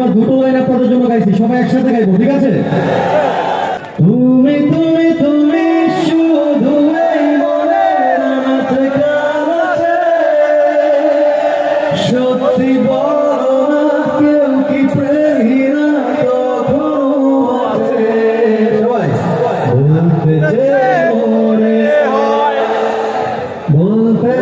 না দুটো লাইন আপনাদের জন্য গাইছি, সবাই একসাথে গাইবো, ঠিক আছে? তুমি তুমি তুমি শুধু বলতে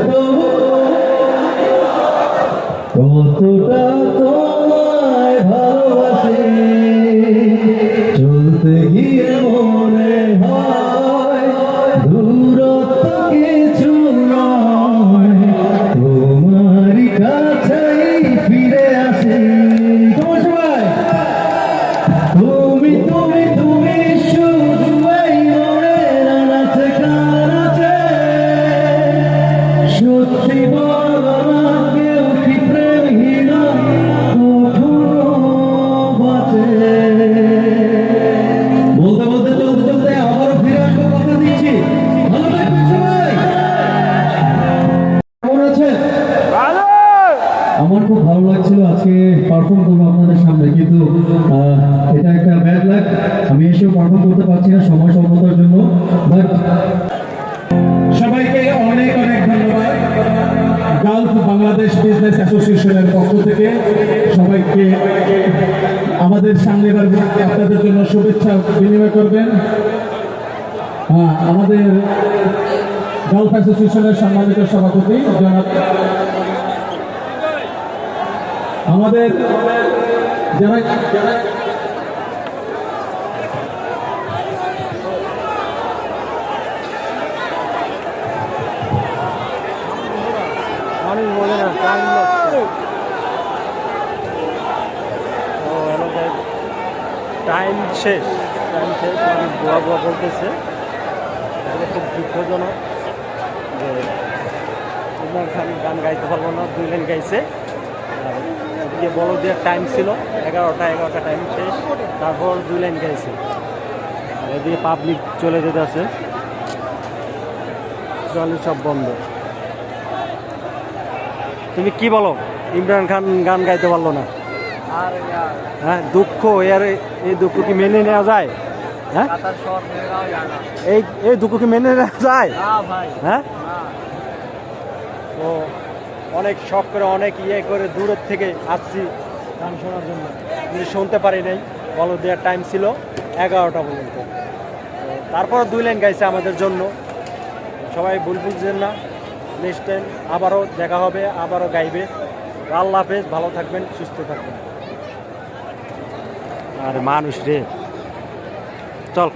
আমার খুব ভালো লাগছিল আজকে পারফর্ম করব আপনাদের সামনে, কিন্তু এটা একটা ব্যাড লাগ আমি এসেও পারফর্ম করতে পারছি না সময় স্বল্পতার জন্য বাট সবাইকে অনেক অনেক ধন্যবাদ। গালফ বাংলাদেশ বিজনেস অ্যাসোসিয়েশনের পক্ষ থেকে সবাইকে আমাদের সামনে এবার আপনাদের জন্য শুভেচ্ছা বিনিময় করবেন। হ্যাঁ আমাদের গালফ অ্যাসোসিয়েশনের সম্মানিত সভাপতি জনাব আমাদের যারা মানুষ টাইম শেষ টাইম শেষ মানুষ গোয়া গোয়া বলতেছে। এটা খুব দুঃখজনক যে খান গান গাইতে পারব না, দুই লাইন গাইছে। এদিকে বড় দেওয়ার টাইম ছিল এগারোটা এগারোটা টাইম শেষ তারপর দুই লাইন আর এদিকে পাবলিক চলে যেতে আছে চলে সব বন্ধ। তুমি কি বলো? ইমরান খান গান গাইতে পারল না। হ্যাঁ দুঃখ এর এই দুঃখ কি মেনে নেওয়া যায়? হ্যাঁ? এই এই দুঃখ কি মেনে নেওয়া যায়? হ্যাঁ? তো অনেক শখ করে, অনেক ইয়ে করে দূরের থেকে আসছি গান শোনার জন্য। কিন্তু শুনতে পারি নাই, বলো দেওয়ার টাইম ছিল এগারোটা পর্যন্ত। তারপর দুই লাইন গাইছে আমাদের জন্য। সবাই ভুল বুঝছেন না। নেক্সট টাইম আবারও দেখা হবে, আবারও গাইবে। আল্লাহ হাফেজ, ভালো থাকবেন, সুস্থ থাকবেন। আর মানুষ রে। চল।